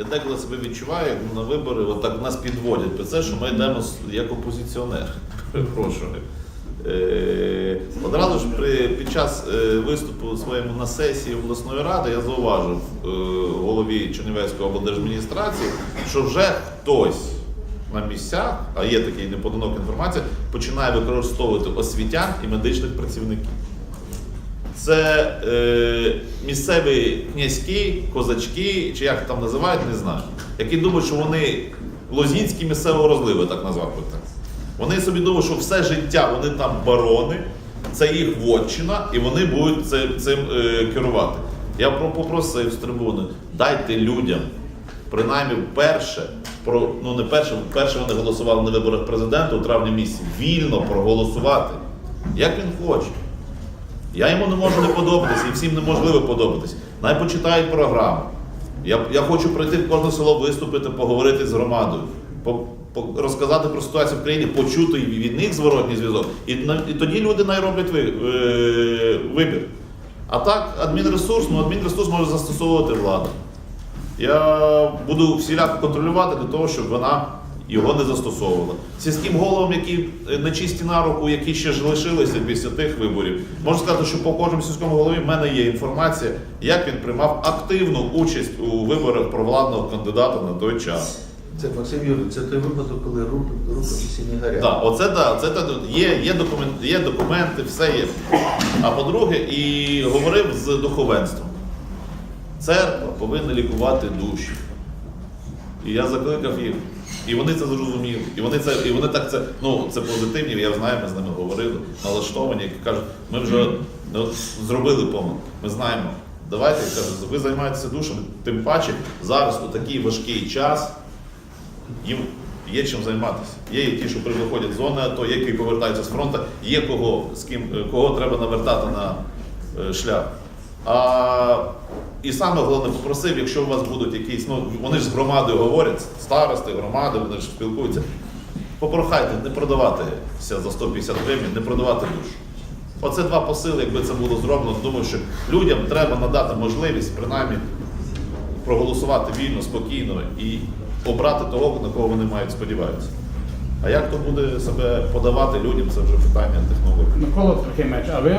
я деколи себе відчуваю, як на вибори отак нас підводять під це, що ми йдемо як опозиціонер. Перепрошую. Е, Одразу ж при, під час е, виступу своєму на сесії обласної ради я зауважив е, голові Чернівецької облдержадміністрації, що вже хтось на місцях, а є такий неподанок інформація, починає використовувати освітян і медичних працівників. Це е, місцеві князькі, козачки, чи як там називають, не знаю, які думають, що вони лозінські місцевого розливу, так назвав би так. Вони собі думають, що все життя вони там барони, це їх вотчина, і вони будуть це, цим е, керувати. Я попросив з трибуни, дайте людям, принаймні вперше, про, ну не перше, вперше вони голосували на виборах президента у травні місяці, вільно проголосувати, як він хоче. Я йому не можу не подобатися, і всім неможливо подобатись. Най почитають програму. Я, я хочу пройти в кожне село, виступити, поговорити з громадою, по, по, розказати про ситуацію в країні, почути від них зворотній зв'язок. І, і тоді люди най роблять ви, е, вибір. А так, адмінресурс, ну адмінресурс може застосовувати влада. Я буду всіляко контролювати для того, щоб вона його не застосовувала. Сільським головам, які е, нечисті на руку, які ще ж лишилися після тих виборів, можу сказати, що по кожному сільському голові в мене є інформація, як він приймав активну участь у виборах провладного кандидата на той час. Це Максим Юрійович, це той випадок, коли руки, рукописи не горять. Так, оце да, це є, є, документ, є документи, все є. А по-друге, і говорив з духовенством. Церква повинна лікувати душі. І я закликав їх. І вони це зрозуміли. І вони це, і вони так це, ну це позитивні, я знаю, ми з ними говорили, налаштовані, які кажуть, ми вже ну, зробили помилку, ми знаємо. Давайте я кажу, ви займаєтеся душами, тим паче зараз у такий важкий час їм є чим займатися. Є і ті, що при- виходять з зони АТО, є які повертаються з фронту, є кого, з ким, кого треба навертати на е, шлях. А, і саме головне попросив, якщо у вас будуть якісь, ну вони ж з громадою говорять, старости, громади, вони ж спілкуються. Попрохайте не продаватися за 150 гривень, не продавати душу. Оце два посили, якби це було зроблено. Думаю, що людям треба надати можливість принаймні проголосувати вільно, спокійно і обрати того, на кого вони мають сподіваються. А як то буде себе подавати людям, це вже питання технології. Микола Трохимович, а ви